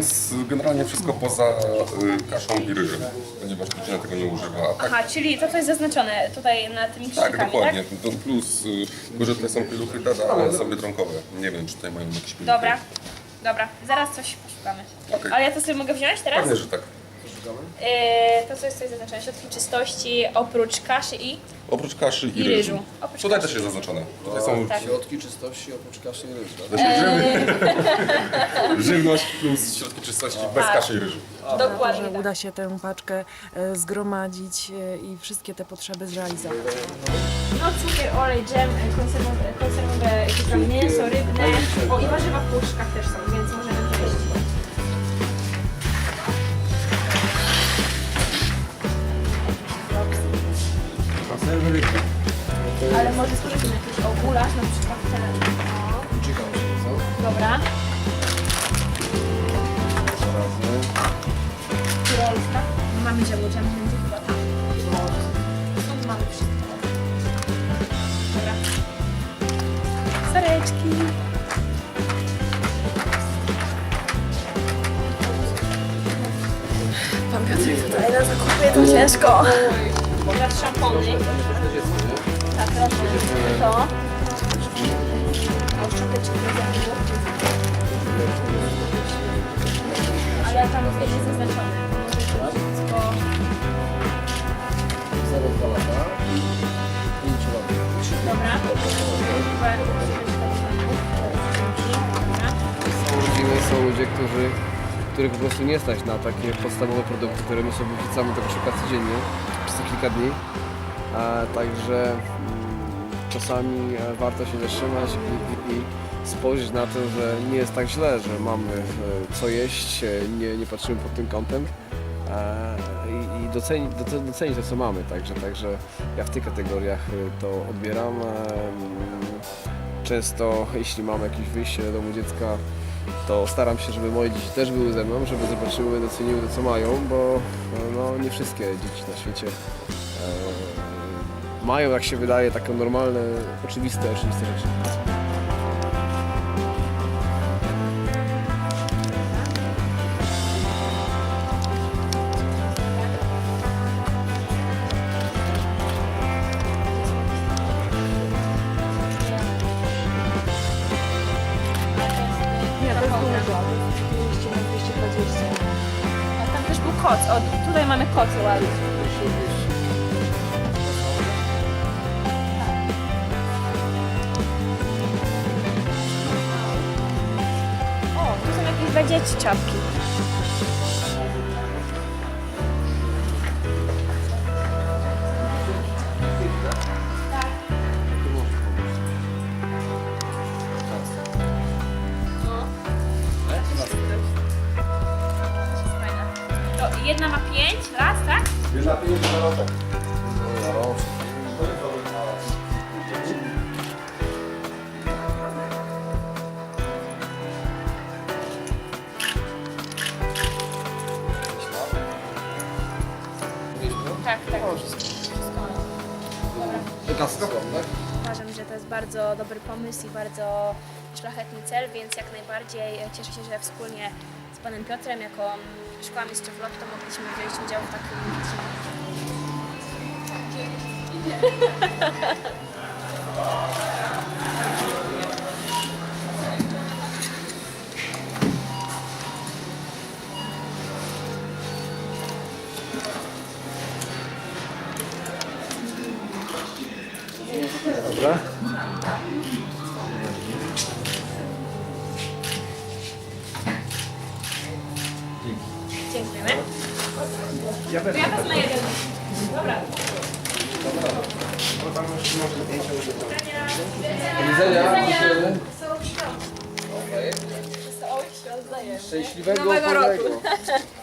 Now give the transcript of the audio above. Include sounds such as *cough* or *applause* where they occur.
Więc generalnie wszystko poza y, kaszą i ryżem, ponieważ rodzina tego nie używa. A tak, Aha, czyli to, co jest zaznaczone tutaj na tymi tak, krzyżykami, dokładnie. To plus, y, tutaj są pieluchy tada, ale są biedronkowe. Nie wiem, czy tutaj mają jakieś pieluchy. Dobra, dobra, zaraz coś poszukamy. Okej. Ale ja to sobie mogę wziąć teraz? Pewnie, że tak. Yy, to co jest tutaj zaznaczone? Środki czystości oprócz kaszy i... Oprócz kaszy i, I ryżu. Oprócz Tutaj kaszy. też jest zaznaczone. Tutaj są Tak. Środki czystości oprócz kaszy i ryżu. *laughs* żywność plus środki czystości bez Tak. kaszy i ryżu. Dokładnie że tak. uda się tę paczkę e, zgromadzić e, i wszystkie te potrzeby zrealizować. No cukier, olej, dżem, konserwowe, konserwowe jakieś tam mięso rybne. O i warzywa w puszkach też są, więc możemy może spróbujmy jakiś o gulasz, na przykład ten. O, Czekam się, co? dobra. Tyrolska. No mamy ludziom, będzie chyba tam. Stąd mamy wszystko. Dobra. Sareczki. Pan Piotrek tutaj na zakupie to ciężko. Teraz szampony. Tak. To. Tam lata. Pięć lat. Dobra. Dobra. Są rodziny, są ludzie, którzy, których po prostu nie stać na takie podstawowe produkty, które my sobie wrzucamy do koszyka codziennie, przez kilka dni. Także mm, czasami e, warto się zatrzymać i, i, spojrzeć na to, że nie jest tak źle, że mamy e, co jeść, e, nie, nie patrzymy pod tym kątem i, docenić, doce- docenić to, co mamy. Także, także ja w tych kategoriach to odbieram. mm, Często, jeśli mam jakieś wyjście do domu dziecka, to staram się, żeby moje dzieci też były ze mną, żeby zobaczyły, doceniły to, co mają, bo no, nie wszystkie dzieci na świecie mają, jak się wydaje, takie normalne, oczywiste, oczywiste rzeczy. Nie, to jest dużo. 200 na 220. A tam też był koc. O, tutaj mamy kocy ładne. Dzieci czapki. To jedna ma pięć lat, tak? Jedna pięć na rok. Tak, tak. Kasy tak? Uważam, że to jest bardzo dobry pomysł i bardzo szlachetny cel, więc jak najbardziej cieszę się, że wspólnie z panem Piotrem jako mm, szkoła mistrzów lotto mogliśmy wziąć udział w takim *laughs* Dobra. Dziękujemy. To ja wezmę jeden. Dobra. Do widzenia. Szczęśliwego Nowego roku. wolnego. *laughs*